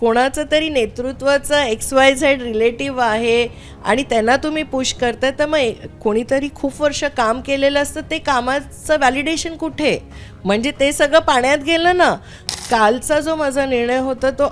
कोणाचं तरी नेतृत्वाचं एक्स वाय झेड रिलेटिव्ह आहे आणि त्यांना तुम्ही पुश करताय तर मग कोणीतरी खूप वर्ष काम केलेलं असतं ते कामाचं व्हॅलिडेशन कुठे? म्हणजे ते सगळं पाण्यात गेलं ना? कालचा जो माझा निर्णय होता तो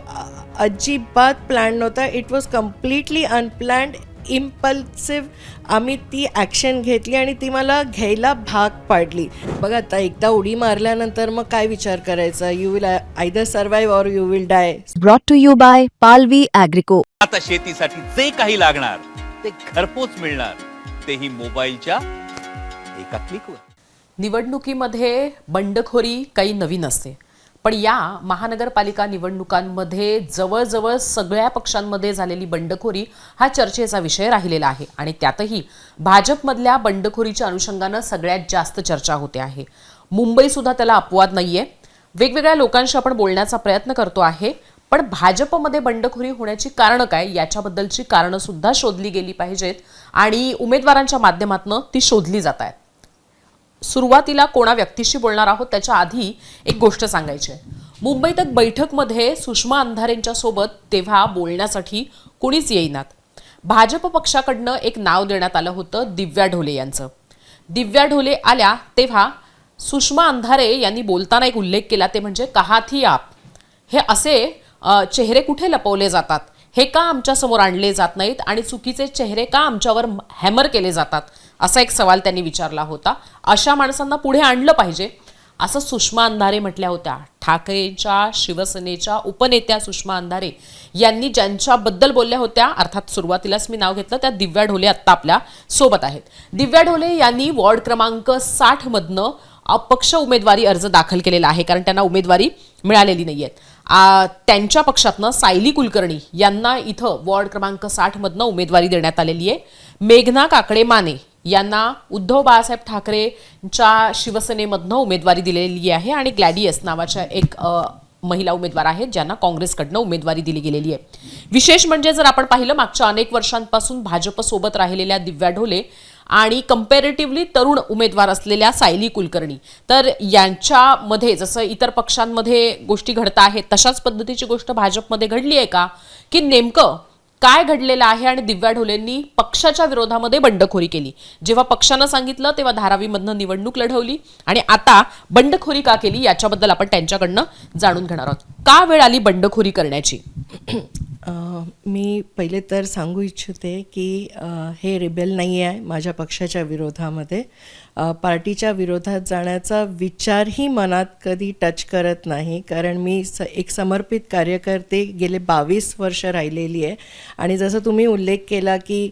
अजिबात प्लॅन नव्हता. It was completely unplanned impulsive आम्ही ती ॲक्शन घेतली आणि ती मला घ्यायला भाग पाडली. बघा आता एकदा उडी मारल्यानंतर मग काय विचार करायचा? You will either survive or you will die brought to you by Palvi Agrico. आता शेतीसाठी जे काही लागणार ते घरपोच मिळणार. तेही मोबाईलच्या एका क्लिकवर निवडणुकीमध्ये बंडखोरी काही नवीन असते. पण या महानगरपालिका निवडणुकांमध्ये जवळजवळ सगळ्या पक्षांमध्ये झालेली बंडखोरी हा चर्चेचा विषय राहिलेला आहे. आणि त्यातही भाजपमधल्या बंडखोरीच्या अनुषंगानं सगळ्यात जास्त चर्चा होते आहे. मुंबईसुद्धा त्याला अपवाद नाहीये. वेगवेगळ्या लोकांशी आपण बोलण्याचा प्रयत्न करतो आहे. पण भाजपमध्ये बंडखोरी होण्याची कारणं काय? याच्याबद्दलची कारणं सुद्धा शोधली गेली पाहिजेत. आणि उमेदवारांच्या माध्यमातून ती शोधली जात आहेत. सुरुवातीला कोणा व्यक्तीशी बोलणार आहोत त्याच्या आधी एक गोष्ट सांगायची आहे. मुंबईत एक बैठकमध्ये सुषमा अंधारेंच्या सोबत तेव्हा बोलण्यासाठी कुणीच येईनात भाजप पक्षाकडनं एक नाव देण्यात आलं होतं दिव्या ढोले यांचं. दिव्या ढोले आल्या तेव्हा सुषमा अंधारे यांनी बोलताना एक उल्लेख केला ते म्हणजे कहाथी आप. हे असे चेहरे कुठे लपवले जातात? हे का आमच्यासमोर आणले जात नाहीत आणि चुकीचे चेहरे का आमच्यावर हॅमर केले जातात? असा एक सवाल त्यांनी विचारला होता. अशा माणसांना पुढे आणलं पाहिजे असं सुषमा अंधारे म्हटल्या होत्या. ठाकरेंच्या शिवसेनेच्या उपनेत्या सुषमा अंधारे यांनी ज्यांच्याबद्दल बोलल्या होत्या अर्थात सुरुवातीलाच मी नाव घेतलं त्या दिव्या ढोले आत्ता आपल्यासोबत आहेत. दिव्या ढोले यांनी वॉर्ड क्रमांक साठ मधनं अपक्ष उमेदवारी अर्ज दाखल केलेला आहे कारण त्यांना उमेदवारी मिळालेली नाही आहेत त्यांच्या पक्षातनं सायली कुलकर्णी यांना इथं वॉर्ड क्रमांक साठ मधनं उमेदवारी देण्यात आलेली आहे. मेघना काकडे माने यांना उद्धव बाळासाहेब ठाकरेंच्या शिवसेनेमधनं उमेदवारी दिलेली आहे आणि ग्लॅडियस नावाच्या एक महिला उमेदवार आहेत ज्यांना काँग्रेसकडनं उमेदवारी दिली गेलेली आहे. विशेष म्हणजे जर आपण पाहिलं मागच्या अनेक वर्षांपासून भाजपसोबत राहिलेल्या दिव्या ढोले आणि कम्पॅरेटिव्हली तरुण उमेदवार असलेल्या सायली कुलकर्णी. तर यांच्यामध्ये जसं इतर पक्षांमध्ये गोष्टी घडत आहेत तशाच पद्धतीची गोष्ट भाजपमध्ये घडली आहे का? की नेमकं काय घडलेलं आहे आणि दिव्या ढोलेंनी पक्षाच्या विरोधामध्ये बंडखोरी केली? जेव्हा पक्षानं सांगितलं तेव्हा धारावीमधनं निवडणूक लढवली आणि आता बंडखोरी का केली? याच्याबद्दल आपण त्यांच्याकडनं जाणून घेणार आहोत. का वेळ आली बंडखोरी करण्याची? मी पहिले तर सांगू इच्छिते की हे रिबेल नाही आहे माझ्या पक्षाच्या विरोधामध्ये. पार्टीच्या विरोधात जाण्याचा विचारही मनात कधी टच करत नाही. कारण मी स एक समर्पित कार्यकर्ते गेले बावीस वर्ष राहिलेली आहे. आणि जसं तुम्ही उल्लेख केला की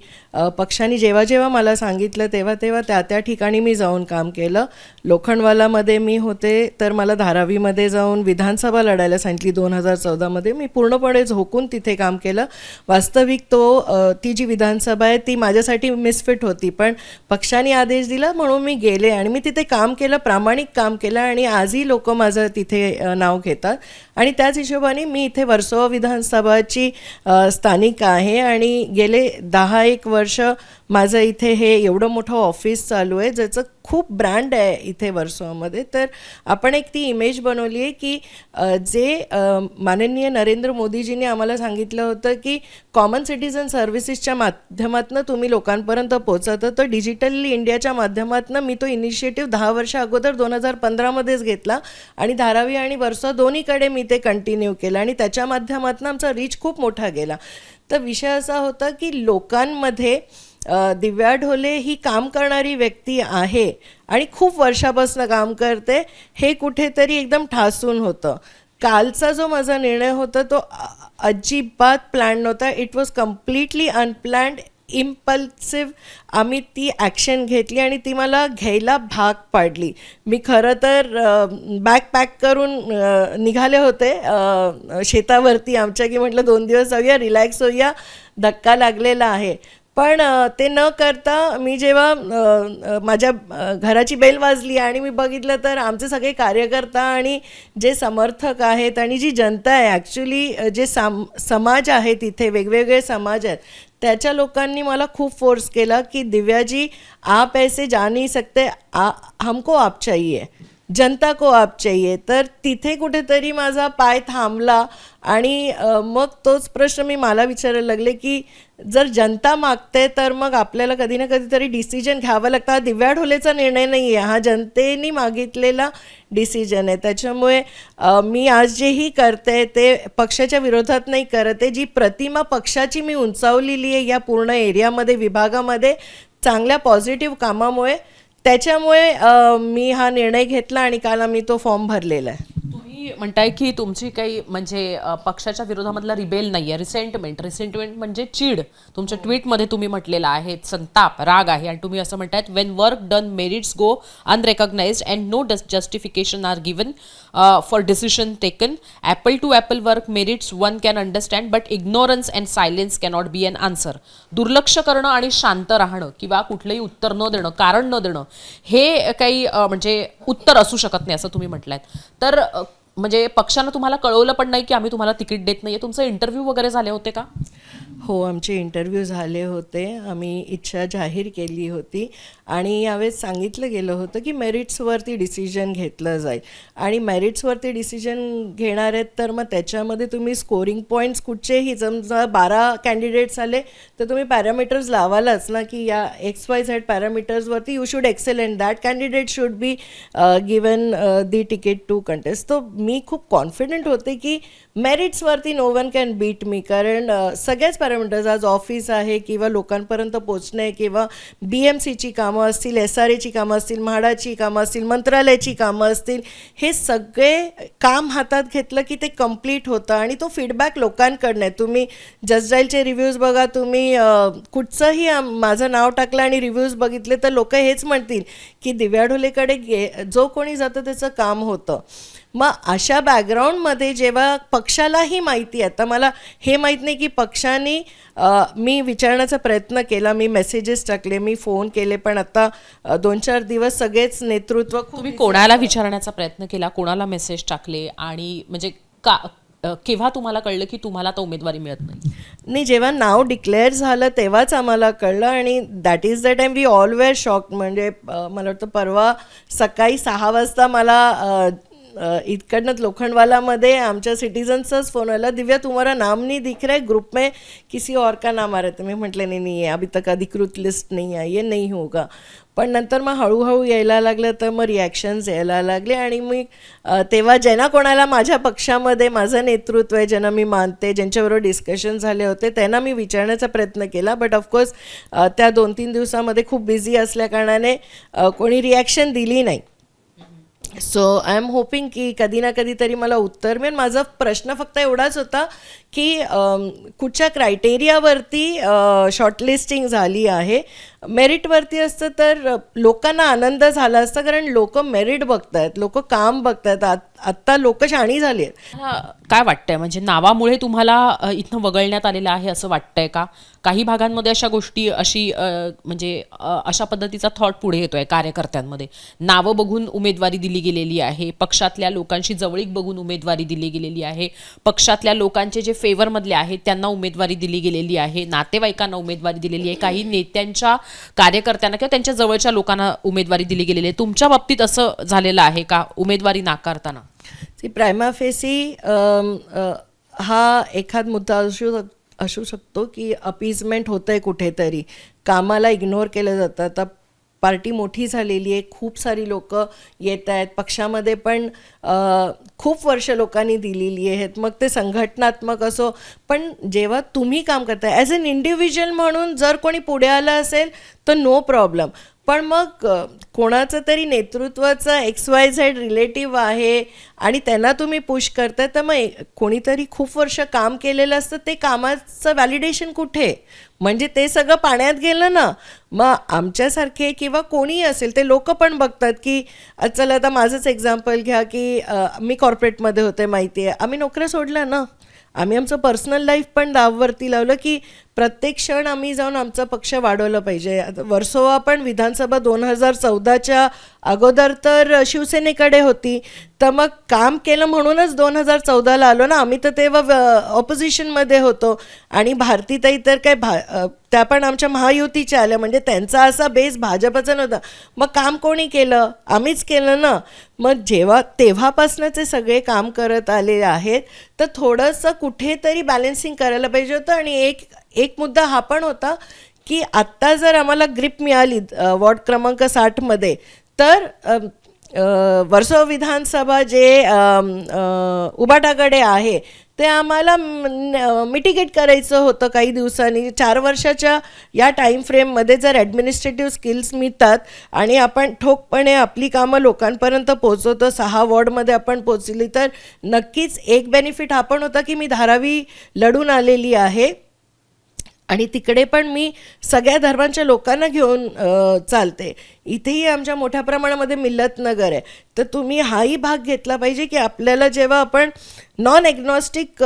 पक्षाने जेव्हा जेव्हा मला सांगितलं तेव्हा तेव्हा त्या त्या ठिकाणी मी जाऊन काम केलं. लोखंडवालामध्ये मी होते तर मला धारावीमध्ये जाऊन विधानसभा लढायला सांगितली. दोन हजार चौदामध्ये मी पूर्णपणे झोकून तिथे काम केलं. वास्तविक तो ती जी विधानसभा आहे ती माझ्यासाठी मिसफिट होती. पण पक्षाने आदेश दिला म्हणून मी गेले आणि मी तिथे काम केलं प्रामाणिक काम केलं आणि आजही लोक माझं तिथे नाव घेतात. आणि त्याच हिशोबाने मी इथे वर्सोवा विधानसभाची स्थानिक आहे आणि गेले दहा एक वर्ष माझं इथे हे एवढं मोठं ऑफिस चालू आहे ज्याचं खूप ब्रँड आहे इथे वर्सोवामध्ये. तर आपण एक ती इमेज बनवली आहे की जे माननीय नरेंद्र मोदीजींनी आम्हाला सांगितलं होतं की कॉमन सिटीजन सर्व्हिसेसच्या माध्यमातून तुम्ही लोकांपर्यंत पोहोचवतं तर डिजिटली इंडियाच्या माध्यमातून मी तो इनिशिएटिव्ह दहा वर्ष अगोदर दोन हजार पंधरामध्येच घेतला आणि धारावी आणि वर्सोवा दोन्हीकडे मी ते कंटिन्यू केलं आणि त्याच्या माध्यमातून आमचा रीच खूप मोठा गेला. तर विषय असा होता की लोकांमध्ये दिव्या ढोले ही काम करणारी व्यक्ती आहे आणि खूप वर्षापासून काम करते हे कुठेतरी एकदम ठासून होतं. कालचा जो माझा निर्णय होता तो अजिबात प्लॅन नव्हता. It was completely unplanned impulsive आम्ही ती ॲक्शन घेतली आणि ती मला घ्यायला भाग पाडली. मी खरं तर बॅग पॅक करून निघाले होते. शेतावरती आमच्या की म्हटलं दोन दिवस जाऊया रिलॅक्स होऊया. धक्का लागलेला आहे. पण ते न करता मी जेव्हा माझ्या घराची बेल वाजली आणि मी बघितलं तर आमचे सगळे कार्यकर्ता आणि जे समर्थक आहेत आणि जी जनता आहे ॲक्च्युली जे साम समाज आहे तिथे वेगवेगळे समाज आहेत त्याच्या लोकांनी मला खूप फोर्स केला की दिव्याजी आप ऐसे जा नहीं सकते आ हमको आप चाहिए. जनता को आप चाहिए। तर तिथे कुठेतरी माझा पाय थांबला आणि मग तोच प्रश्न मी मला विचारायला लागले की जर जनता मागते तर मग आपल्याला कधी ना कधीतरी डिसिजन घ्यावं लागतं. हा दिव्या ढोलेचा निर्णय नाही आहे हा जनतेने मागितलेला डिसिजन आहे. त्याच्यामुळे मी आज जेही करते ते पक्षाच्या विरोधात नाही करत आहे. जी प्रतिमा पक्षाची मी उंचावलेली आहे या पूर्ण एरियामध्ये विभागामध्ये चांगल्या पॉझिटिव्ह कामामुळे त्याच्यामुळे मी हा निर्णय घेतला आणि काल आम्ही तो फॉर्म भरलेला आहे. तुम्ही म्हणताय की तुमची काही म्हणजे पक्षाच्या विरोधामधला रिबेल नाही आहे रिसेंटमेंट रिसेंटमेंट म्हणजे चीड. तुमच्या ट्विटमध्ये तुम्ही म्हटलेला आहे संताप राग आहे. आणि तुम्ही असं म्हणतायत when work done merits go unrecognised and no justification are given for decision taken apple to apple work merits one can understand but ignorance and silence cannot be an answer दुर्लक्ष करणं आणि शांत राहणं किंवा कुठलंही उत्तर न देणं कारण न देणं हे काही म्हणजे उत्तर असू शकत नाही असं तुम्ही म्हटलंय. तर म्हणजे पक्षानं तुम्हाला कळवलं पण नाही की आम्ही तुम्हाला तिकीट देत नाही तुमचं इंटरव्ह्यू वगैरे झाले होते का? हो आमचे इंटरव्ह्यू झाले होते. आम्ही इच्छा जाहीर केली होती. आणि यावेळेस सांगितलं गेलं होतं की मेरिट्सवरती डिसिजन घेतलं जाईल. आणि मेरिट्सवरती डिसिजन घेणार आहेत तर मग त्याच्यामध्ये तुम्ही स्कोरिंग पॉईंट्स कुठचेही समजा बारा कॅन्डिडेट्स आले तर तुम्ही पॅरामीटर्स लावालाच ना की या X Y Z पॅरामीटर्सवरती you should excel and that candidate should be given the ticket to contest तो मी खूप कॉन्फिडंट होते की मेरिट्सवरती no one can beat me कारण सगळ्याच पॅरामीटर्स आज ऑफिस आहे किंवा लोकांपर्यंत पोचणे किंवा बी एम सीची कामं कामं असतील एस आर एची कामं असतील म्हाडाची कामं असतील मंत्रालयाची कामं असतील हे सगळे काम हातात घेतलं की ते कंप्लीट होतं आणि तो फीडबॅक लोकांकडनं आहे. तुम्ही जसडाईलचे रिव्ह्यूज बघा तुम्ही कुठचंही माझं नाव टाकलं आणि रिव्ह्यूज बघितले तर लोक हेच म्हणतील की दिव्या ढोलेकडे गे जो कोणी जातं त्याचं काम होतं. मग अशा बॅकग्राऊंडमध्ये जेव्हा पक्षालाही माहिती आहे आता मला हे माहीत नाही की पक्षाने मी विचारण्याचा प्रयत्न केला मी मेसेजेस टाकले मी फोन केले पण आता दोन चार दिवस सगळेच नेतृत्व तुम्ही कोणाला विचारण्याचा प्रयत्न केला? कोणाला मेसेज टाकले? आणि म्हणजे का केव्हा तुम्हाला कळलं की तुम्हाला आता उमेदवारी मिळत नाही? नाही जेव्हा नाव डिक्लेअर झालं तेव्हाच आम्हाला कळलं आणि that is the time we all were shock म्हणजे मला वाटतं परवा सकाळी सहा वाजता मला अ, इकडनं लोखंडवालामध्ये आमच्या सिटिझन्सच फोन आला दिव्या तुम्हारा नाम नहीं दिख रहा है? ग्रुप में किसी और का नाम आ रहा है? तर मी म्हटलं नाही नाही अभी तक अधिकृत लिस्ट नहीं आहे ये नहीं होगा. पण नंतर मग हळूहळू यायला लागलं तर मग रिॲक्शन्स यायला लागले आणि मी तेव्हा ज्यांना कोणाला माझ्या पक्षामध्ये माझं नेतृत्व आहे ज्यांना मी मानते ज्यांच्याबरोबर डिस्कशन झाले होते त्यांना मी विचारण्याचा प्रयत्न केला. बट ऑफकोर्स त्या दोन तीन दिवसामध्ये खूप बिझी असल्याकारणाने कोणी रिॲक्शन दिली नाही. सो आय एम होपिंग की कधी ना कधी तरी मला उत्तर मिळेल. माझा प्रश्न फक्त एवढाच होता की कुठच्या क्रायटेरियावरती शॉर्टलिस्टिंग झाली आहे? मेरिटवरती असतं तर लोकांना आनंद झाला असता कारण लोक मेरिट बघतायत लोक काम बघतायत आत आत्ता लोक शाणी झाली आहेत काय वाटतंय? म्हणजे नावामुळे तुम्हाला इथनं वगळण्यात आलेलं आहे असं वाटतंय का? काही भागांमध्ये अशा गोष्टी अशी म्हणजे अशा पद्धतीचा थॉट पुढे येतोय कार्यकर्त्यांमध्ये. नावं बघून उमेदवारी दिली गेलेली आहे पक्षातल्या लोकांशी जवळीक बघून उमेदवारी दिली गेलेली आहे पक्षातल्या लोकांचे जे फेवरमधले आहेत त्यांना उमेदवारी दिली गेलेली आहे नातेवाईकांना उमेदवारी दिलेली आहे काही नेत्यांच्या कार्यकर्त्यांना किंवा त्यांच्या जवळच्या लोकांना उमेदवारी दिली गेलेली आहे. तुमच्या बाबतीत असं झालेलं आहे का उमेदवारी नाकारताना? सी प्रायमा फेसी हा एखाद मुद्दा असू असू शकतो की अपीजमेंट होतंय कुठेतरी. कामाला इग्नोर केलं जातं. आता पार्टी मोठी झालेली आहे खूप सारी लोक येत आहेत. पक्षामध्ये पण खूप वर्ष लोकांनी दिलेली आहेत. मग ते संघटनात्मक असो पण जेव्हा तुम्ही काम करताय ॲज अन इंडिव्हिज्युअल म्हणून जर कोणी पुढे आलं असेल तर नो प्रॉब्लेम पण मग कोणाचं तरी नेतृत्वाचं एक्स वाय झेड रिलेटिव्ह आहे आणि त्यांना तुम्ही पुश करताय तर मग कोणीतरी खूप वर्ष काम केलेलं असतं ते कामाचं व्हॅलिडेशन कुठे? म्हणजे ते सगळं पाण्यात गेलं ना मग आमच्यासारखे किंवा कोणीही असेल ते लोक पण बघतात की चल चला आता माझंच एक्झाम्पल घ्या की मी कॉर्पोरेटमध्ये होते माहिती आहे. आम्ही नोकऱ्या सोडल्या ना. आम्ही आमचं पर्सनल लाईफ पण दाववरती लावलं की प्रत्येक क्षण आम्ही जाऊन आमचा पक्ष वाढवलं पाहिजे. वर्सोवा पण विधानसभा दोन हजार चौदा चौदाच्या अगोदर तर शिवसेनेकडे होती. तर मग काम केलं म्हणूनच दोन हजार चौदाला आलो ना. आम्ही तर तेव्हा ऑपोजिशनमध्ये होतो. आणि भारतीताई तर काय भा त्या पण आमच्या महायुतीच्या आल्या. म्हणजे त्यांचा असा बेस भाजपचा नव्हता. मग काम कोणी केलं? आम्हीच केलं ना. मग जेव्हा तेव्हापासूनचे सगळे काम करत आले आहेत तर थोडंसं कुठेतरी बॅलेन्सिंग करायला पाहिजे होतं. आणि एक एक मुद्दा हा पण होता की आत्ता जर आम्हाला ग्रीप मिळाली वॉर्ड क्रमांक साठमध्ये तर अ, विधानसभा जे उबाटाकडे आहे ते आम्हाला मिटिगेट करायचं होतं काही दिवसांनी. चार वर्षाच्या या टाईम फ्रेममध्ये जर ॲडमिनिस्ट्रेटिव्ह स्किल्स मिळतात आणि आपण ठोकपणे आपली कामं लोकांपर्यंत पोचवतो सहा वॉर्डमध्ये आपण पोचली तर नक्कीच एक बेनिफिट हा पण होता की मी धारावी लढून आलेली आहे. आणि तिकडे पण मी सगळ्या धर्मांच्या लोकांना घेऊन चालते. इथेही आमच्या मोठ्या प्रमाणामध्ये मिल्लत नगर आहे. तर तुम्ही हाही भाग घेतला पाहिजे की आपल्याला जेव्हा आपण नॉन एग्नॉस्टिक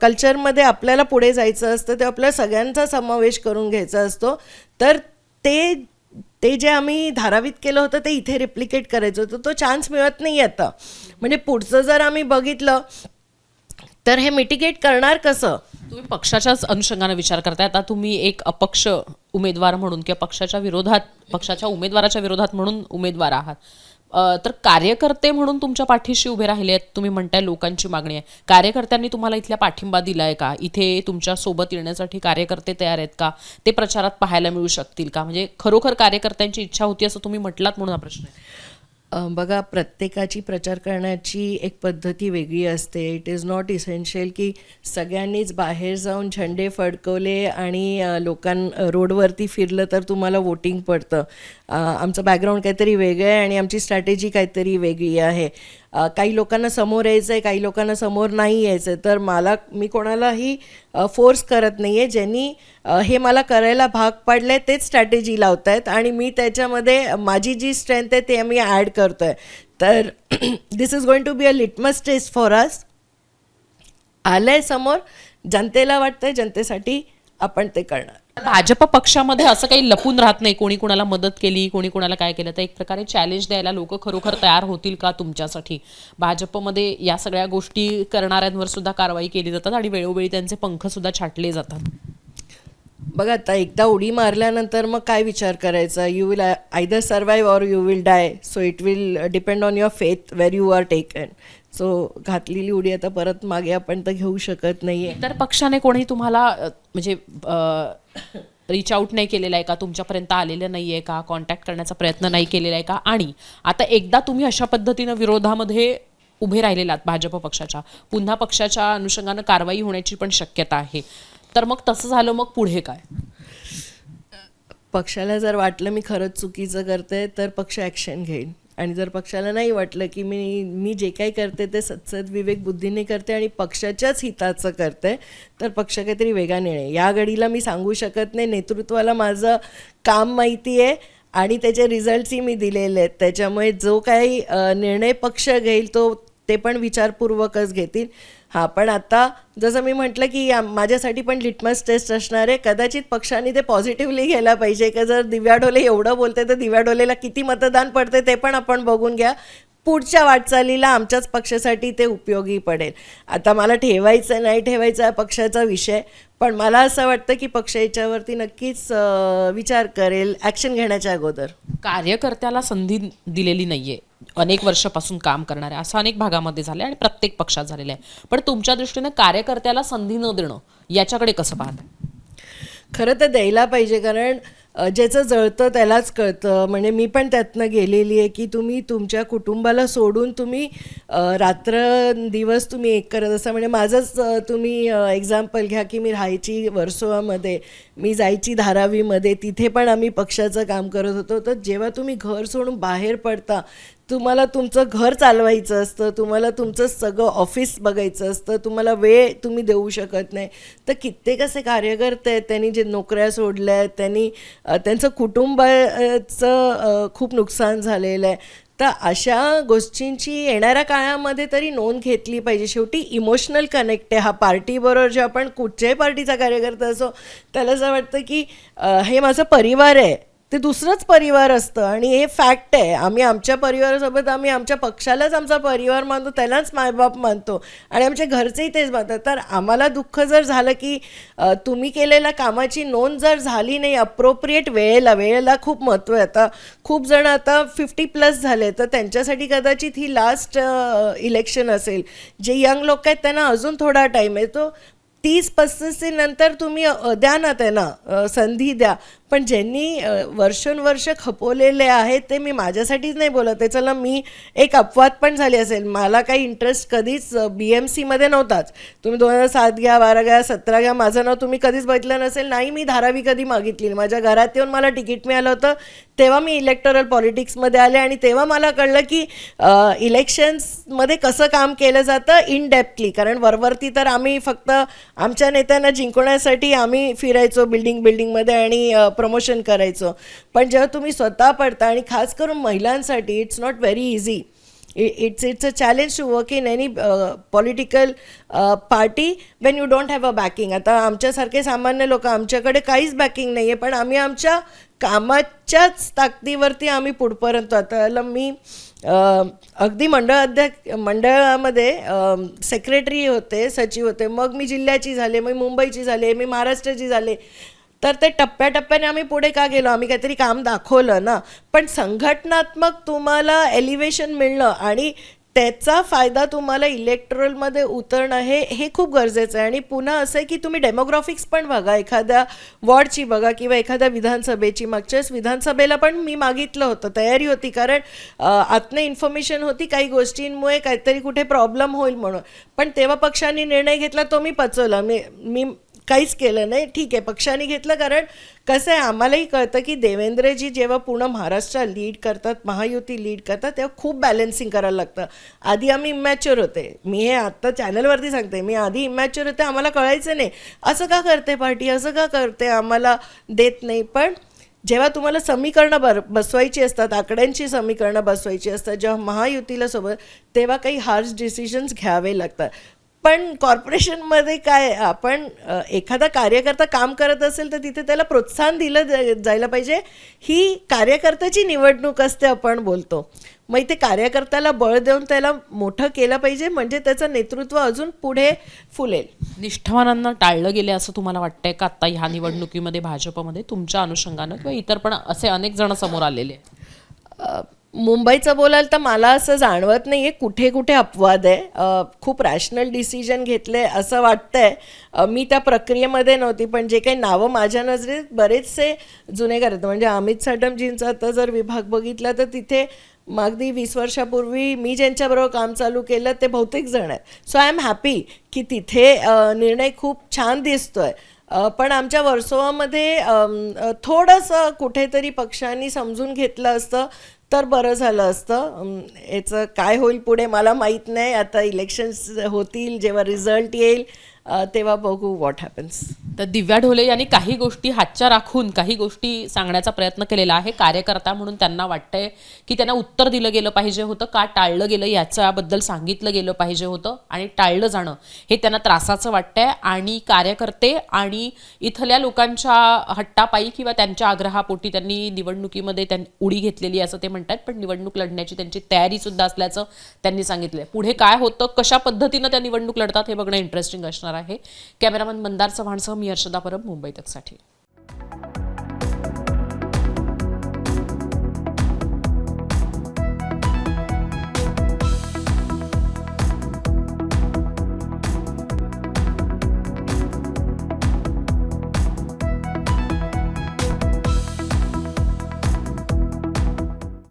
कल्चरमध्ये आपल्याला पुढे जायचं असतं तेव्हा आपल्याला सगळ्यांचा समावेश करून घ्यायचा असतो. तर ते ते जे आम्ही धारावीत केलं होतं ते इथे रिप्लिकेट करायचं होतं. तो चान्स मिळत नाही आता. म्हणजे पुढचं जर आम्ही बघितलं तर हे मिटिगेट करणार कसं? तुम्ही पक्षाच्याच अनुषंगाने विचार करताय. आता तुम्ही एक अपक्ष उमेदवार म्हणून किंवा पक्षाच्या विरोधात पक्षाच्या उमेदवाराच्या विरोधात म्हणून उमेदवार आहात. तर कार्यकर्ते म्हणून तुमच्या पाठीशी उभे राहिले आहेत. तुम्ही म्हणताय लोकांची मागणी आहे. कार्यकर्त्यांनी तुम्हाला इथल्या पाठिंबा दिलाय का? इथे तुमच्यासोबत येण्यासाठी कार्यकर्ते तयार आहेत का? ते प्रचारात पाहायला मिळू शकतील का? म्हणजे खरोखर कार्यकर्त्यांची इच्छा होती असं तुम्ही म्हटलात म्हणून हा प्रश्न आहे. बघा प्रत्येकाची प्रचार करण्याची एक पद्धती वेगळी असते. इट इज नॉट इसेन्शियल की सगळ्यांनीच बाहेर जाऊन झेंडे फडकवले आणि लोकां रोडवरती फिरलं तर तुम्हाला वोटिंग पडतं. आमचं बॅकग्राऊंड काहीतरी वेगळं आहे आणि आमची स्ट्रॅटेजी काहीतरी वेगळी आहे. काही लोकांना समोर यायचं आहे काही लोकांना समोर नाही यायचं आहे तर मला मी कोणालाही फोर्स करत नाही आहे ज्यांनी हे मला करायला भाग पाडले तेच स्ट्रॅटेजी लावत आहेत आणि मी त्याच्यामध्ये माझी जी स्ट्रेंथ आहे ते मी ॲड करतो आहे तर this is going to be a litmus test for us आलं आहे समोर जनतेला वाटतंय जनतेसाठी आपण ते करणार. भाजप पक्षामध्ये असं काही लपून राहत नाही कोणी कोणाला मदत केली कोणी कोणाला काय केलं तर एक प्रकारे चॅलेंज द्यायला लोक खरोखर तयार होतील का तुमच्यासाठी? भाजपमध्ये या सगळ्या गोष्टी करणाऱ्यांवर सुद्धा कारवाई केली जातात आणि वेळोवेळी त्यांचे पंख सुद्धा छाटले जातात. बघा आता एकदा उडी मारल्यानंतर मग काय विचार करायचा? You will either survive or you will die so it will depend on your faith where you are taken so घातलेली उडी आता परत मागे आपण तर घेऊ शकत नाही आहे इतर पक्षाने कोणी तुम्हाला म्हणजे रीच आउट नाही केलेला आहे का? तुमच्यापर्यंत आलेलं नाही आहे का? कॉन्टॅक्ट करण्याचा प्रयत्न नाही केलेला आहे का? आणि आता एकदा तुम्ही अशा पद्धतीनं विरोधामध्ये उभे राहिलेलात भाजप पक्षाच्या. पुन्हा पक्षाच्या अनुषंगानं कारवाई होण्याची पण शक्यता आहे. तर मग तसं झालं मग पुढे काय? पक्षाला जर वाटलं मी खरंच चुकीचं करते तर पक्ष ॲक्शन घेईल आणि जर पक्षाला नाही वाटलं की मी मी जे काही करते ते सत्सद विवेक बुद्धीने करते आणि पक्षाच्याच हिताचं करते तर पक्ष काहीतरी वेगाने येणे या घडीला मी सांगू शकत नाही. नेतृत्वाला माझं काम माहिती आहे आणि त्याचे रिझल्ट्सही मी दिलेले आहेत. त्याच्यामुळे जो काही निर्णय पक्ष घेईल तो ते पण विचारपूर्वकच घेतील. हां पण आता जसं मी म्हटलं की या- माझ्यासाठी पण लिटमस टेस्ट असणार आहे. कदाचित पक्षाने ते पॉझिटिव्हली घ्यायला पाहिजे का जर दिव्या डोले एवढं बोलते तर दिव्या ढोलेला किती मतदान पडते ते पण आपण बघून घ्या. पुढच्या वाटचालीला आमच्याच पक्षासाठी ते उपयोगी पडेल. आता मला ठेवायचं नाही ठेवायचं पक्षाचा विषय पण मला असं वाटतं की पक्ष याच्यावरती नक्कीच विचार करेल ॲक्शन घेण्याच्या अगोदर. कार्यकर्त्याला संधी दिलेली नाही आहे अनेक वर्षापासून काम करणाऱ्या असं अनेक भागामध्ये झालंय आणि प्रत्येक पक्षात झालेलं आहे. पण तुमच्या दृष्टीने कार्यकर्त्याला संधी न देणं याच्याकडे कसं पाहत खरं तर द्यायला पाहिजे कारण ज्याचं जळतं त्यालाच कळतं. म्हणजे मी पण त्यातनं गेलेली आहे की तुम्ही तुमच्या कुटुंबाला सोडून तुम्ही रात्र दिवस तुम्ही एक करत असा. म्हणजे माझंच तुम्ही एक्झाम्पल घ्या की मी राहायची वर्सोवामध्ये मी जायची धारावीमध्ये तिथे पण आम्ही पक्षाचं काम करत होतो. तर जेव्हा तुम्ही घर सोडून बाहेर पडता तुम्हाला तुमचं घर चालवायचं असतं तुम्हाला तुमचं सगळं ऑफिस बघायचं असतं तुम्हाला वेळ तुम्ही देऊ शकत नाही. तर कित्येक असे कार्यकर्ते आहेत त्यांनी जे नोकऱ्या सोडल्या आहेत त्यांनी त्यांचं कुटुंबाचं खूप नुकसान झालेलं आहे. तर अशा गोष्टींची येणाऱ्या काळामध्ये तरी नोंद घेतली पाहिजे. शेवटी इमोशनल कनेक्ट आहे. हा पार्टीबरोबर जे आपण कुठच्याही पार्टीचा कार्यकर्ता असो त्याला असं वाटतं की हे माझं परिवार आहे. ते दुसरंच परिवार असतं आणि हे फॅक्ट आहे. आम्ही आमच्या परिवारासोबत आम्ही आमच्या पक्षालाच आमचा परिवार मानतो त्यालाच मायबाप मानतो आणि आमच्या घरचेही तेच मानतात. तर आम्हाला दुःख जर झालं की तुम्ही केलेल्या कामाची नोंद जर झाली नाही अप्रोप्रिएट वेळेला वेळेला खूप महत्त्व आहे. आता खूप जण आता फिफ्टी प्लस झाले तर त्यांच्यासाठी कदाचित ही लास्ट इलेक्शन असेल. जे यंग लोक आहेत त्यांना अजून थोडा टाईम आहे. तो तीस पस्तीसनंतर तुम्ही द्या ना त्यांना संधी द्या. पण ज्यांनी वर्षानुवर्ष वर्षोनवर्ष खपवलेले आहेत ते मी माझ्यासाठीच नाही बोलत आहे. चला मी एक अपवाद पण झाली असेल. मला काही इंटरेस्ट कधीच बी एम सीमध्ये नव्हताच. तुम्ही दोन हजार सात घ्या बारा घ्या सतरा घ्या माझं नाव तुम्ही कधीच बघितलं नसेल. नाही मी धारावी कधी मागितली. माझ्या घरात येऊन मला तिकीट मिळालं होतं. तेव्हा मी इलेक्टोरल पॉलिटिक्समध्ये आले आणि तेव्हा मला कळलं की इलेक्शन्समध्ये कसं काम केलं जातं इन डेप्थली कारण वरवरती तर आम्ही फक्त आमच्या नेत्यांना जिंकवण्यासाठी आम्ही फिरायचो बिल्डिंग बिल्डिंगमध्ये आणि प्रमोशन करायचो. पण जेव्हा तुम्ही स्वतः पडता आणि खास करून महिलांसाठी it's not very easy it's it's a challenge to work in any political party when you don't have a backing आता आमच्यासारखे सामान्य लोक आमच्याकडे काहीच बॅकिंग नाही आहे पण आम्ही आमच्या कामाच्याच ताकदीवरती आम्ही पुढपर्यंत आता मी अगदी मंडळ अध्यक्ष मंडळामध्ये सेक्रेटरी होते सचिव होते. मग मी जिल्ह्याची झाले मी मुंबईची झाले मी महाराष्ट्राची झाले. तर ते टप्प्याटप्प्याने आम्ही पुढे का गेलो? आम्ही काहीतरी काम दाखवलं ना. पण संघटनात्मक तुम्हाला एलिव्हेशन मिळणं आणि त्याचा फायदा तुम्हाला इलेक्ट्रलमध्ये उतरणं हे हे खूप गरजेचं आहे. आणि पुन्हा असं आहे की तुम्ही डेमोग्राफिक्स पण बघा. एखाद्या वॉर्डची बघा किंवा एखाद्या विधानसभेची. मागच्याच विधानसभेला पण मी मागितलं होतं. तयारी होती. कारण आतनं इन्फॉर्मेशन होती काही गोष्टींमुळे काहीतरी कुठे प्रॉब्लेम होईल म्हणून. पण तेव्हा पक्षाने निर्णय घेतला तो मी पचवला. मी मी काहीच केलं नाही. ठीक आहे पक्षाने घेतलं कारण कसं आहे आम्हालाही कळतं की देवेंद्रजी जेव्हा पूर्ण महाराष्ट्र लीड करतात महायुती लीड करतात तेव्हा खूप बॅलन्सिंग करायला लागतं. आधी आम्ही इमॅच्युअर होते. मी हे आत्ता चॅनलवरती सांगते. मी आधी इमॅच्युअर होते आम्हाला कळायचं नाही. असं का करते पार्टी असं का करते? आम्हाला देत नाही. पण जेव्हा तुम्हाला समीकरणं बर बसवायची असतात आकड्यांची समीकरणं बसवायची असतात जेव्हा महायुतीला सोबत तेव्हा काही हार्श डिसिजन्स घ्यावे लागतात. पण कॉर्पोरेशनमध्ये काय आपण एखादा कार्यकर्ता काम करत असेल तर तिथे त्याला प्रोत्साहन दिलं जा- जायला पाहिजे. ही कार्यकर्त्याची निवडणूक असते आपण बोलतो. मग इथे कार्यकर्त्याला बळ देऊन त्याला मोठं केलं पाहिजे म्हणजे त्याचं नेतृत्व अजून पुढे फुलेल. निष्ठावानांना टाळलं गेले असं तुम्हाला वाटतंय का आता ह्या निवडणुकीमध्ये भाजपमध्ये तुमच्या अनुषंगानं किंवा इतर पण असे अनेक जण समोर आलेले? मुंबईचं बोलाल तर मला असं जाणवत नाही आहे कुठे कुठे अपवाद आहे. खूप रॅशनल डिसिजन घेतले असं वाटतंय. आहे मी त्या प्रक्रियेमध्ये नव्हती पण जे काही नावं माझ्या नजरेत बरेचसे जुने करत म्हणजे अमित साटमजींचा आता जर विभाग बघितला तर तिथे अगदी वीस वर्षापूर्वी मी ज्यांच्याबरोबर काम चालू केलं ते बहुतेक जण आहेत. सो आय एम हॅपी की तिथे निर्णय खूप छान दिसतोय. आहे पण आमच्या वर्सोवामध्ये थोडंसं कुठेतरी पक्षांनी समजून घेतलं असतं. तर बरं झालं असतं. याचं काय होईल पुढे मला माहीत नाही. आता इलेक्शन्स होतील जेव्हा रिझल्ट येईल तेव्हा बघू व्हॉट हॅपन्स तर दिव्या ढोले यांनी काही गोष्टी हातच्या राखून काही गोष्टी सांगण्याचा प्रयत्न केलेला आहे. कार्यकर्ता म्हणून त्यांना वाटतंय की त्यांना उत्तर दिलं गेलं पाहिजे होतं. का टाळलं गेलं याच्याबद्दल सांगितलं गेलं पाहिजे होतं? आणि टाळलं जाणं हे त्यांना त्रासाचं वाटतंय. आणि कार्यकर्ते आणि इथल्या लोकांच्या हट्टापायी किंवा त्यांच्या आग्रहापोटी त्यांनी निवडणुकीमध्ये त्यांनी उडी घेतलेली असं ते म्हणतात. पण निवडणूक लढण्याची त्यांची तयारी सुद्धा असल्याचं त्यांनी सांगितलंय. पुढे काय होतं? कशा पद्धतीनं त्या निवडणूक लढतात हे बघणं इंटरेस्टिंग असणार आहे. कॅमेरामन मंदार चव्हाणसह मी हर्षदा परब मुंबई तकसाठी